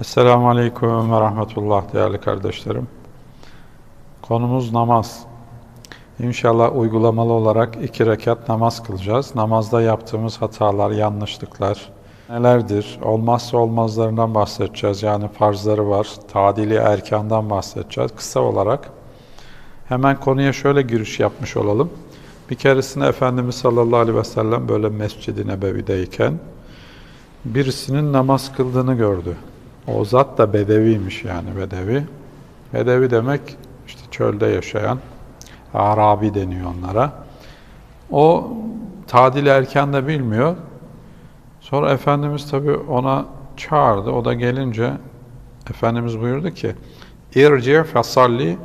Esselamu Aleyküm ve Rahmetullah değerli kardeşlerim. Konumuz namaz. İnşallah uygulamalı olarak iki rekat namaz kılacağız. Namazda yaptığımız hatalar, yanlışlıklar nelerdir? Olmazsa olmazlarından bahsedeceğiz. Yani farzları var. Tadili erkandan bahsedeceğiz. Kısa olarak hemen konuya şöyle giriş yapmış olalım. Bir keresinde Efendimiz sallallahu aleyhi ve sellem böyle Mescid-i Nebevi'deyken birisinin namaz kıldığını gördü. O zat da bedeviymiş yani bedevi. Bedevi demek işte çölde yaşayan, Arabi deniyor onlara. O tadil erken de bilmiyor. Sonra Efendimiz tabi ona çağırdı. O da gelince Efendimiz buyurdu ki İrci fesalli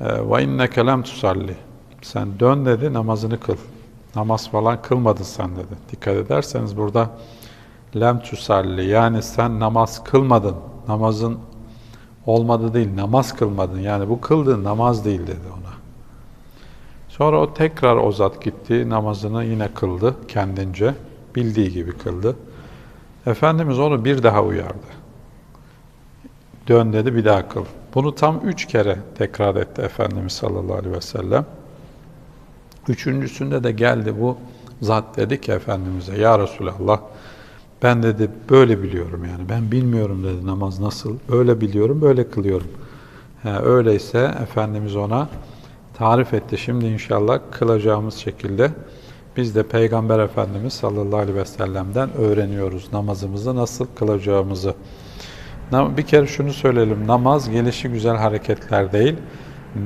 ve inneke lem tusalli. Sen dön dedi namazını kıl. Namaz falan kılmadın sen dedi. Dikkat ederseniz burada lem tusalli yani sen namaz kılmadın. Namazın olmadı değil, namaz kılmadın. Yani bu kıldığın namaz değil dedi ona. Sonra o tekrar o zat gitti, namazını yine kıldı kendince. Bildiği gibi kıldı. Efendimiz onu bir daha uyardı. Dön dedi bir daha kıl. Bunu tam üç kere tekrar etti Efendimiz sallallahu aleyhi ve sellem. Üçüncüsünde de geldi bu zat dedi ki Efendimiz'e Ya Resulallah ben dedi böyle biliyorum yani ben bilmiyorum dedi namaz nasıl öyle biliyorum böyle kılıyorum. Ha, öyleyse Efendimiz ona tarif etti. Şimdi inşallah kılacağımız şekilde biz de Peygamber Efendimiz sallallahu aleyhi ve sellem'den öğreniyoruz namazımızı nasıl kılacağımızı. Bir kere şunu söyleyelim, namaz gelişi güzel hareketler değil,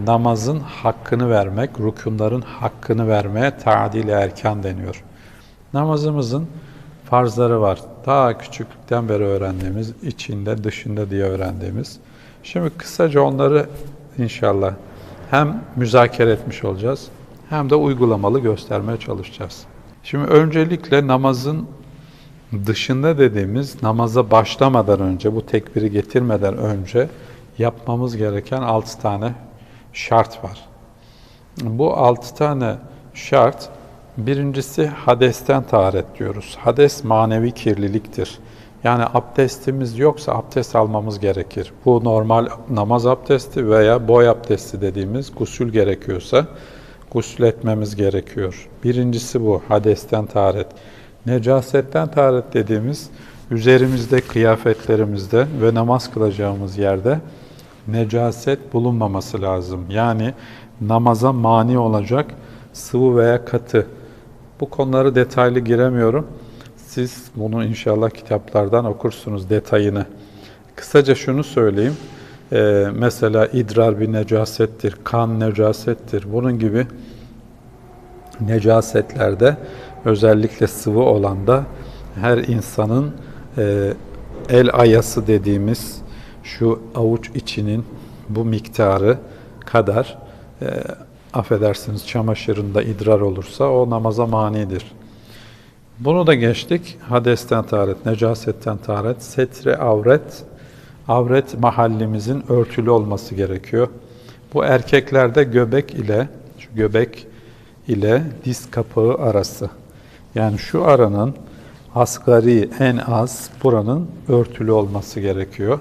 namazın hakkını vermek, rükunların hakkını vermeye tadil erken deniyor. Namazımızın farzları var. Daha küçüklükten beri öğrendiğimiz, içinde, dışında diye öğrendiğimiz. Şimdi kısaca onları inşallah hem müzakere etmiş olacağız, hem de uygulamalı göstermeye çalışacağız. Şimdi öncelikle namazın dışında dediğimiz namaza başlamadan önce, bu tekbiri getirmeden önce yapmamız gereken altı tane şart var. Bu altı tane şart, birincisi hadesten taharet diyoruz. Hades manevi kirliliktir. Yani abdestimiz yoksa abdest almamız gerekir. Bu normal namaz abdesti veya boy abdesti dediğimiz gusül gerekiyorsa gusül etmemiz gerekiyor. Birincisi bu, hadesten taharet. Necasetten taharet dediğimiz üzerimizde, kıyafetlerimizde ve namaz kılacağımız yerde necaset bulunmaması lazım. Yani namaza mani olacak sıvı veya katı. Bu konuları detaylı giremiyorum. Siz bunu inşallah kitaplardan okursunuz detayını. Kısaca şunu söyleyeyim. Ee, mesela idrar bir necasettir, kan necasettir. Bunun gibi necasetlerde özellikle sıvı olanda her insanın e, el ayası dediğimiz şu avuç içinin bu miktarı kadar e, affedersiniz çamaşırında idrar olursa o namaza manidir. Bunu da geçtik. Hadesten taharet, necasetten taharet, setre avret, avret mahallimizin örtülü olması gerekiyor. Bu erkeklerde göbek ile, şu göbek ile diz kapağı arası. Yani şu aranın asgari en az buranın örtülü olması gerekiyor.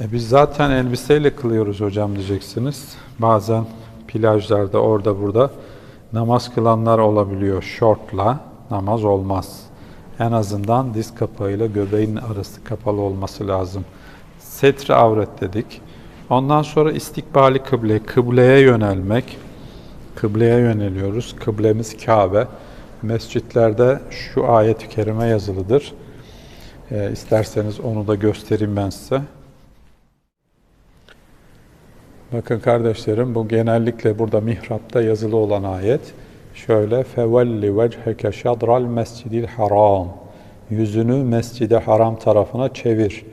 E biz zaten elbiseyle kılıyoruz hocam diyeceksiniz. Bazen plajlarda orada burada namaz kılanlar olabiliyor şortla namaz olmaz. En azından diz kapağıyla göbeğin arası kapalı olması lazım. Setre avret dedik. Ondan sonra istikbali kıble, kıbleye yönelmek. Kıbleye yöneliyoruz. Kıblemiz Kabe. Mescitlerde şu ayet-i kerime yazılıdır. E, isterseniz onu da göstereyim ben size. Bakın kardeşlerim bu genellikle burada mihrapta yazılı olan ayet. Şöyle fevelli vecheke şadral mescidil haram. Yüzünü mescidi haram tarafına çevir.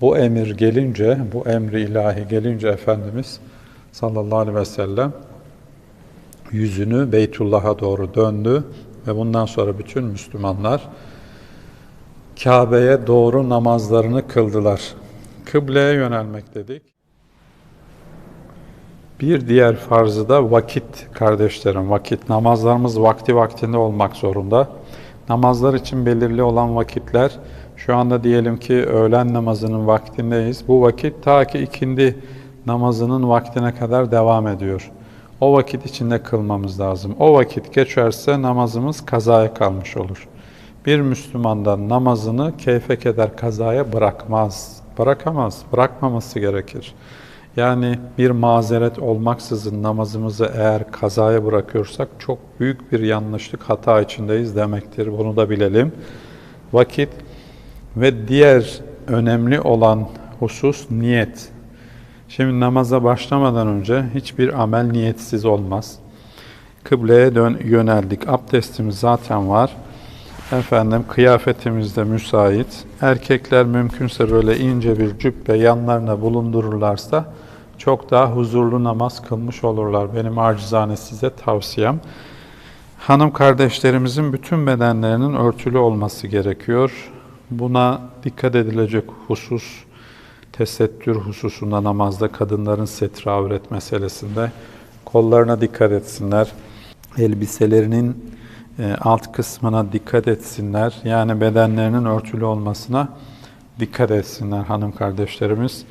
Bu emir gelince, bu emri ilahi gelince Efendimiz sallallahu aleyhi ve sellem yüzünü Beytullah'a doğru döndü ve bundan sonra bütün Müslümanlar Kabe'ye doğru namazlarını kıldılar. Kıbleye yönelmek dedik. Bir diğer farzı da vakit kardeşlerim. Vakit. Namazlarımız vakti vaktinde olmak zorunda. Namazlar için belirli olan vakitler Şu anda diyelim ki öğlen namazının vaktindeyiz. Bu vakit ta ki ikindi namazının vaktine kadar devam ediyor. O vakit içinde kılmamız lazım. O vakit geçerse namazımız kazaya kalmış olur. Bir Müslümandan namazını keyfe keder kazaya bırakmaz. Bırakamaz, bırakmaması gerekir. Yani bir mazeret olmaksızın namazımızı eğer kazaya bırakıyorsak çok büyük bir yanlışlık, hata içindeyiz demektir. Bunu da bilelim. Vakit ve diğer önemli olan husus niyet. Şimdi namaza başlamadan önce hiçbir amel niyetsiz olmaz. Kıbleye dön, yöneldik. Abdestimiz zaten var. Efendim kıyafetimiz de müsait. Erkekler mümkünse böyle ince bir cübbe yanlarına bulundururlarsa çok daha huzurlu namaz kılmış olurlar. Benim acizane size tavsiyem. Hanım kardeşlerimizin bütün bedenlerinin örtülü olması gerekiyor. Buna dikkat edilecek husus, tesettür hususunda namazda kadınların setre avret meselesinde kollarına dikkat etsinler. Elbiselerinin e, alt kısmına dikkat etsinler. Yani bedenlerinin örtülü olmasına dikkat etsinler hanım kardeşlerimiz.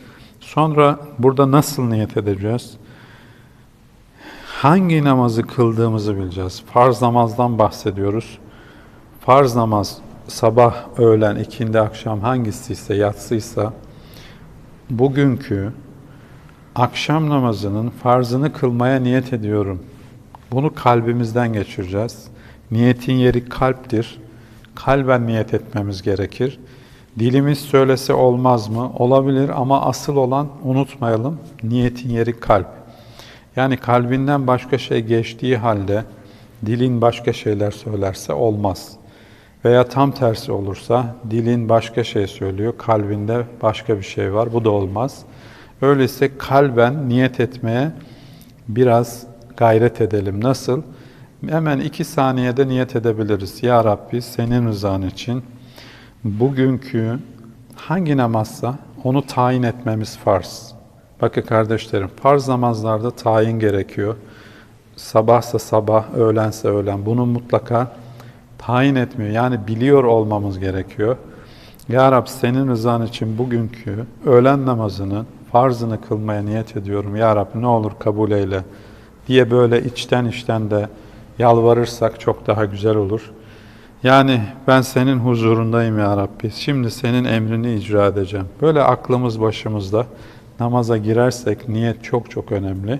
Sonra burada nasıl niyet edeceğiz? Hangi namazı kıldığımızı bileceğiz. Farz namazdan bahsediyoruz. Farz namaz sabah, öğlen, ikindi, akşam hangisiyse, yatsıysa bugünkü akşam namazının farzını kılmaya niyet ediyorum. Bunu kalbimizden geçireceğiz. Niyetin yeri kalptir. Kalben niyet etmemiz gerekir. Dilimiz söylese olmaz mı? Olabilir ama asıl olan unutmayalım niyetin yeri kalp. Yani kalbinden başka şey geçtiği halde dilin başka şeyler söylerse olmaz. Veya tam tersi olursa dilin başka şey söylüyor, kalbinde başka bir şey var. Bu da olmaz. Öyleyse kalben niyet etmeye biraz gayret edelim. Nasıl? Hemen iki saniyede niyet edebiliriz. Ya Rabbi senin rızan için bugünkü hangi namazsa onu tayin etmemiz farz. Bakın kardeşlerim, farz namazlarda tayin gerekiyor. Sabahsa sabah, öğlense öğlen. Bunu mutlaka tayin etmiyor. Yani biliyor olmamız gerekiyor. Ya Rab senin rızan için bugünkü öğlen namazını, farzını kılmaya niyet ediyorum. Ya Rab ne olur kabul eyle diye böyle içten içten de yalvarırsak çok daha güzel olur. Yani ben senin huzurundayım ya Rabbi. Şimdi senin emrini icra edeceğim. Böyle aklımız başımızda namaza girersek niyet çok çok önemli.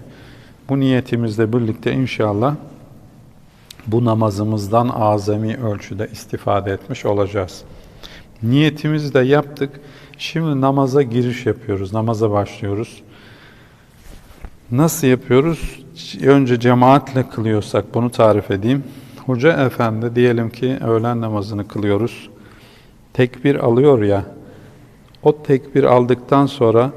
Bu niyetimizle birlikte inşallah bu namazımızdan azami ölçüde istifade etmiş olacağız. Niyetimizi de yaptık. Şimdi namaza giriş yapıyoruz. Namaza başlıyoruz. Nasıl yapıyoruz? Önce cemaatle kılıyorsak bunu tarif edeyim. Hoca efendi diyelim ki öğlen namazını kılıyoruz. Tekbir alıyor ya. O tekbir aldıktan sonra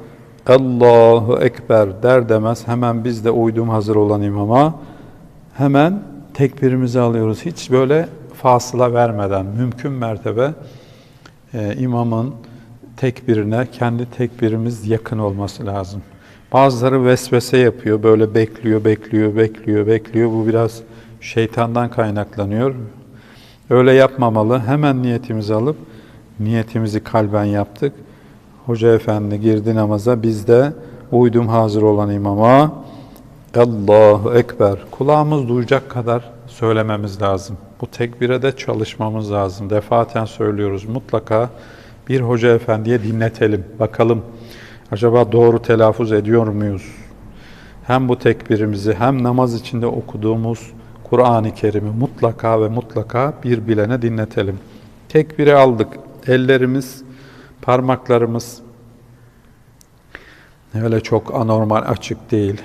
Allahu Ekber der demez hemen biz de uydum hazır olan imama hemen tekbirimizi alıyoruz. Hiç böyle fasıla vermeden mümkün mertebe e, imamın tekbirine kendi tekbirimiz yakın olması lazım. Bazıları vesvese yapıyor, böyle bekliyor, bekliyor, bekliyor, bekliyor. Bu biraz şeytandan kaynaklanıyor. Öyle yapmamalı. Hemen niyetimizi alıp niyetimizi kalben yaptık. Hoca efendi girdi namaza. Biz de uydum hazır olan imama Allahu Ekber. Kulağımız duyacak kadar söylememiz lazım. Bu tekbire de çalışmamız lazım. Defaten söylüyoruz. Mutlaka bir hoca efendiye dinletelim. Bakalım acaba doğru telaffuz ediyor muyuz? Hem bu tekbirimizi hem namaz içinde okuduğumuz Kur'an-ı Kerim'i mutlaka ve mutlaka bir bilene dinletelim. Tekbiri aldık. Ellerimiz, parmaklarımız öyle çok anormal açık değil.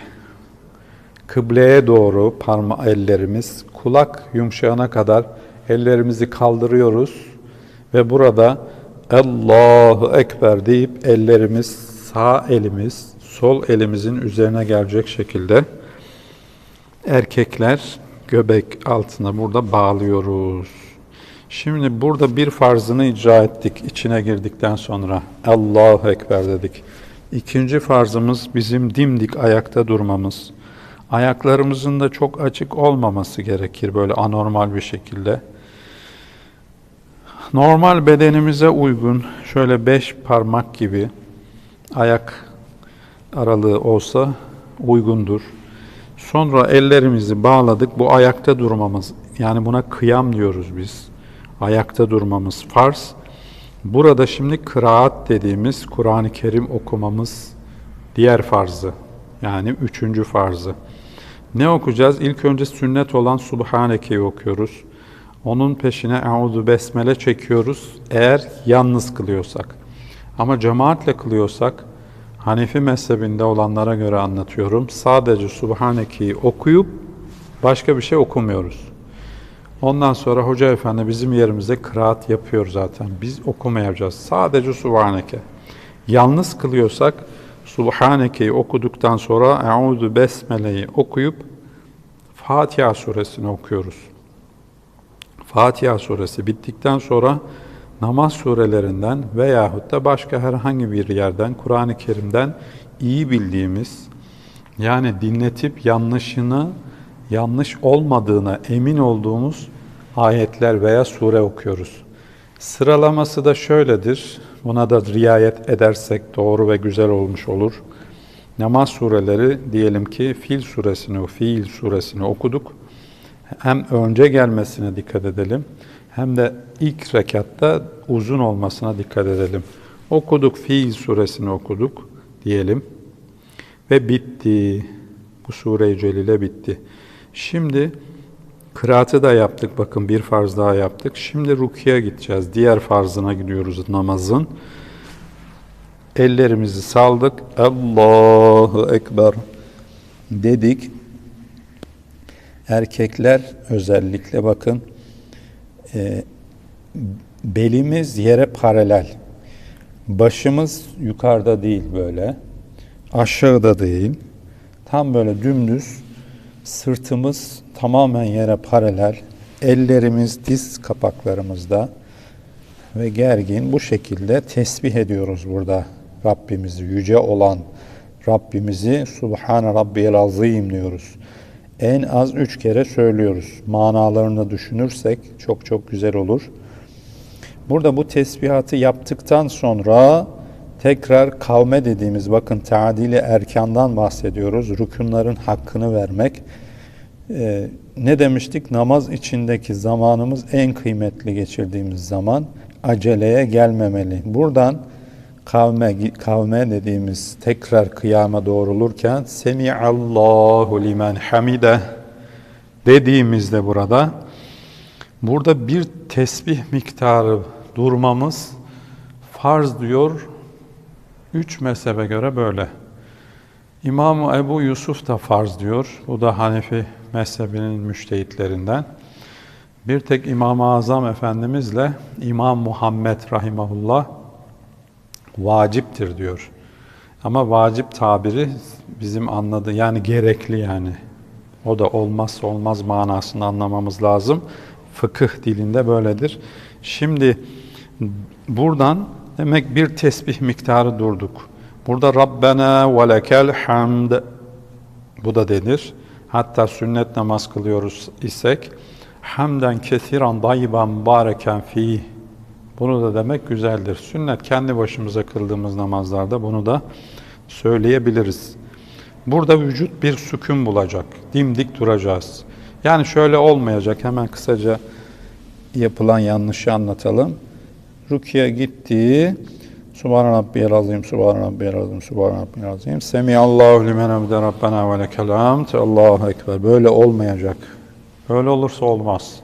Kıbleye doğru parma ellerimiz, kulak yumuşayana kadar ellerimizi kaldırıyoruz ve burada Allahu Ekber deyip ellerimiz sağ elimiz sol elimizin üzerine gelecek şekilde erkekler göbek altına burada bağlıyoruz. Şimdi burada bir farzını icra ettik içine girdikten sonra. Allahu Ekber dedik. İkinci farzımız bizim dimdik ayakta durmamız. Ayaklarımızın da çok açık olmaması gerekir böyle anormal bir şekilde. Normal bedenimize uygun şöyle beş parmak gibi ayak aralığı olsa uygundur. Sonra ellerimizi bağladık. Bu ayakta durmamız yani buna kıyam diyoruz biz. Ayakta durmamız farz. Burada şimdi kıraat dediğimiz Kur'an-ı Kerim okumamız diğer farzı. Yani üçüncü farzı. Ne okuyacağız? İlk önce sünnet olan Subhaneke'yi okuyoruz. Onun peşine Euzu Besmele çekiyoruz eğer yalnız kılıyorsak. Ama cemaatle kılıyorsak Hanefi mezhebinde olanlara göre anlatıyorum. Sadece Subhaneke'yi okuyup başka bir şey okumuyoruz. Ondan sonra Hoca Efendi bizim yerimize kıraat yapıyor zaten. Biz okumayacağız. Sadece Subhaneke. Yalnız kılıyorsak Subhaneke'yi okuduktan sonra Euzu Besmele'yi okuyup Fatiha suresini okuyoruz. Fatiha suresi bittikten sonra namaz surelerinden veyahut da başka herhangi bir yerden Kur'an-ı Kerim'den iyi bildiğimiz yani dinletip yanlışını yanlış olmadığına emin olduğumuz ayetler veya sure okuyoruz. Sıralaması da şöyledir. Buna da riayet edersek doğru ve güzel olmuş olur. Namaz sureleri diyelim ki Fil suresini, Fiil suresini okuduk. Hem önce gelmesine dikkat edelim hem de ilk rekatta uzun olmasına dikkat edelim. Okuduk, Fiil suresini okuduk diyelim ve bitti. Bu sure-i celile bitti. Şimdi kıraatı da yaptık. Bakın bir farz daha yaptık. Şimdi rukiye gideceğiz. Diğer farzına gidiyoruz namazın. Ellerimizi saldık. Allahu Ekber dedik. Erkekler özellikle bakın e, belimiz yere paralel. Başımız yukarıda değil böyle. Aşağıda değil. Tam böyle dümdüz. Sırtımız tamamen yere paralel. Ellerimiz diz kapaklarımızda ve gergin bu şekilde tesbih ediyoruz burada Rabbimizi yüce olan Rabbimizi Subhan Rabbiyel Azim diyoruz en az üç kere söylüyoruz. Manalarını düşünürsek çok çok güzel olur. Burada bu tesbihatı yaptıktan sonra tekrar kavme dediğimiz bakın tadili erkandan bahsediyoruz. Rükunların hakkını vermek. Ee, ne demiştik? Namaz içindeki zamanımız en kıymetli geçirdiğimiz zaman aceleye gelmemeli. Buradan kavme, kavme dediğimiz tekrar kıyama doğrulurken Semiallahu limen hamide dediğimizde burada burada bir tesbih miktarı durmamız farz diyor üç mezhebe göre böyle. İmam Ebu Yusuf da farz diyor. Bu da Hanefi mezhebinin müştehitlerinden. Bir tek İmam-ı Azam Efendimizle İmam Muhammed Rahimahullah vaciptir diyor. Ama vacip tabiri bizim anladığı yani gerekli yani. O da olmazsa olmaz manasını anlamamız lazım. Fıkıh dilinde böyledir. Şimdi buradan demek bir tesbih miktarı durduk. Burada Rabbena ve lekel hamd bu da denir. Hatta sünnet namaz kılıyoruz isek hamden kesiran dayyiban mübareken fih bunu da demek güzeldir. Sünnet kendi başımıza kıldığımız namazlarda bunu da söyleyebiliriz. Burada vücut bir sükun bulacak. Dimdik duracağız. Yani şöyle olmayacak. Hemen kısaca yapılan yanlışı anlatalım. Rukiye gitti. Subhan Rabbiyel Azim, Subhan Rabbiyel Azim, Subhan Rabbiyel Azim. Semiyallahu limen hamide Rabbena ve lekel hamd. Allahu Ekber. Böyle olmayacak. Böyle olursa olmaz.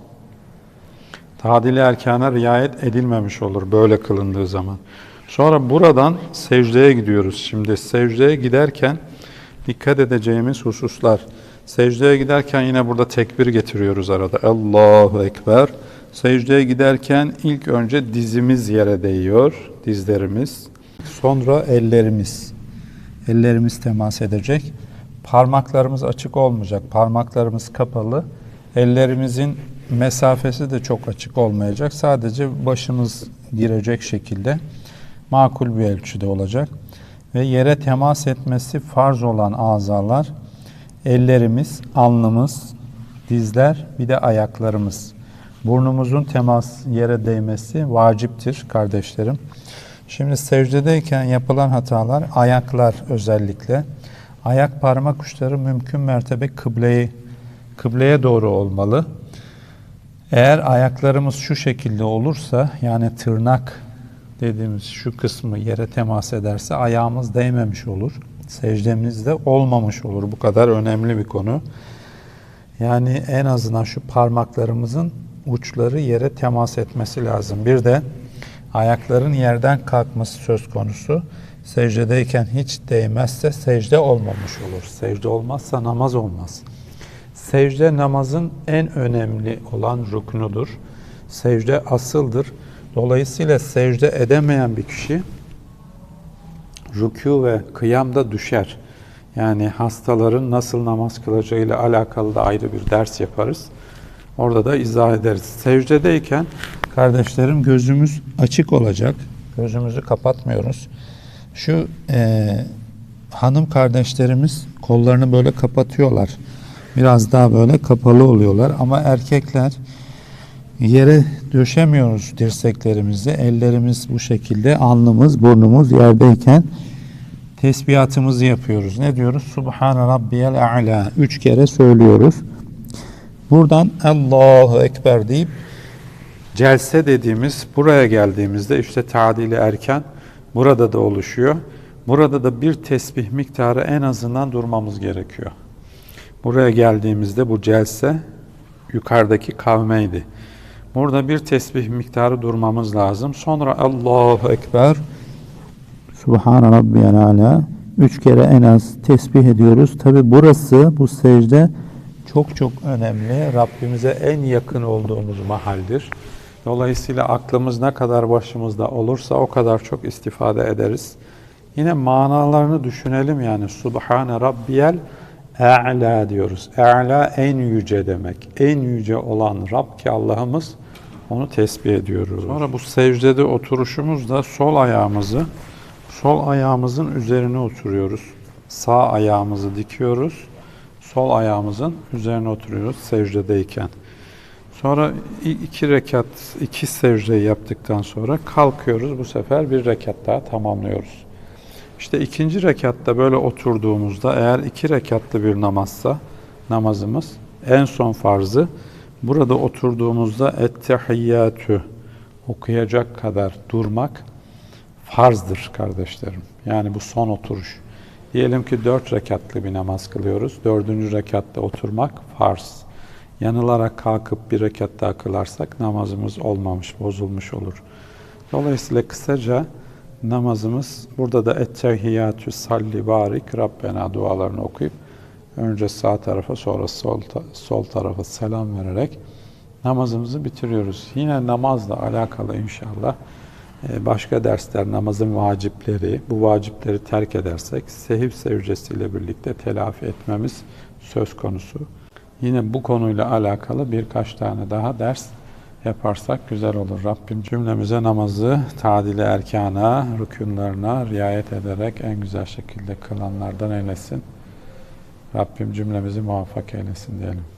Tadili erkana riayet edilmemiş olur böyle kılındığı zaman. Sonra buradan secdeye gidiyoruz. Şimdi secdeye giderken dikkat edeceğimiz hususlar. Secdeye giderken yine burada tekbir getiriyoruz arada. Allahu Ekber. Secdeye giderken ilk önce dizimiz yere değiyor, dizlerimiz. Sonra ellerimiz. Ellerimiz temas edecek. Parmaklarımız açık olmayacak. Parmaklarımız kapalı. Ellerimizin mesafesi de çok açık olmayacak. Sadece başımız girecek şekilde makul bir ölçüde olacak. Ve yere temas etmesi farz olan azalar ellerimiz, alnımız, dizler bir de ayaklarımız. Burnumuzun temas yere değmesi vaciptir kardeşlerim. Şimdi secdedeyken yapılan hatalar ayaklar özellikle. Ayak parmak uçları mümkün mertebe kıbleyi kıbleye doğru olmalı. Eğer ayaklarımız şu şekilde olursa yani tırnak dediğimiz şu kısmı yere temas ederse ayağımız değmemiş olur. Secdemizde olmamış olur. Bu kadar önemli bir konu. Yani en azından şu parmaklarımızın uçları yere temas etmesi lazım. Bir de ayakların yerden kalkması söz konusu. Secdedeyken hiç değmezse secde olmamış olur. Secde olmazsa namaz olmaz. Secde namazın en önemli olan ruknudur. Secde asıldır. Dolayısıyla secde edemeyen bir kişi rükû ve kıyamda düşer. Yani hastaların nasıl namaz kılacağıyla alakalı da ayrı bir ders yaparız. Orada da izah ederiz. Secdedeyken kardeşlerim gözümüz açık olacak. Gözümüzü kapatmıyoruz. Şu eee, hanım kardeşlerimiz kollarını böyle kapatıyorlar. Biraz daha böyle kapalı oluyorlar ama erkekler yere döşemiyoruz dirseklerimizi. Ellerimiz bu şekilde, alnımız, burnumuz yerdeyken tesbihatımızı yapıyoruz. Ne diyoruz? Subhane Rabbiyel A'la. Üç kere söylüyoruz. Buradan Allahu Ekber deyip celse dediğimiz buraya geldiğimizde işte tadili erken burada da oluşuyor. Burada da bir tesbih miktarı en azından durmamız gerekiyor. Buraya geldiğimizde bu celse yukarıdaki kavmeydi. Burada bir tesbih miktarı durmamız lazım. Sonra Allahu Ekber Subhan Rabbiyal Ala üç kere en az tesbih ediyoruz. Tabi burası bu secde çok çok önemli. Rabbimize en yakın olduğumuz mahaldir. Dolayısıyla aklımız ne kadar başımızda olursa o kadar çok istifade ederiz. Yine manalarını düşünelim yani Subhane Rabbiyel A'la diyoruz. A'la en yüce demek. En yüce olan Rab ki Allah'ımız onu tesbih ediyoruz. Sonra bu secdede oturuşumuzda sol ayağımızı sol ayağımızın üzerine oturuyoruz. Sağ ayağımızı dikiyoruz. Sol ayağımızın üzerine oturuyoruz secdedeyken. Sonra iki rekat, iki secde yaptıktan sonra kalkıyoruz. Bu sefer bir rekat daha tamamlıyoruz. İşte ikinci rekatta böyle oturduğumuzda eğer iki rekatlı bir namazsa namazımız en son farzı burada oturduğumuzda ettehiyyatü okuyacak kadar durmak farzdır kardeşlerim. Yani bu son oturuş. Diyelim ki dört rekatlı bir namaz kılıyoruz. Dördüncü rekatta oturmak farz. Yanılarak kalkıp bir rekat daha kılarsak namazımız olmamış, bozulmuş olur. Dolayısıyla kısaca namazımız burada da ettehiyyatü salli barik Rabbena dualarını okuyup önce sağ tarafa sonra sol, sol tarafa selam vererek namazımızı bitiriyoruz. Yine namazla alakalı inşallah e, başka dersler namazın vacipleri, bu vacipleri terk edersek sehiv sevcesiyle birlikte telafi etmemiz söz konusu. Yine bu konuyla alakalı birkaç tane daha ders yaparsak güzel olur. Rabbim cümlemize namazı tadili erkana, rükünlerine riayet ederek en güzel şekilde kılanlardan eylesin. Rabbim cümlemizi muvaffak eylesin diyelim.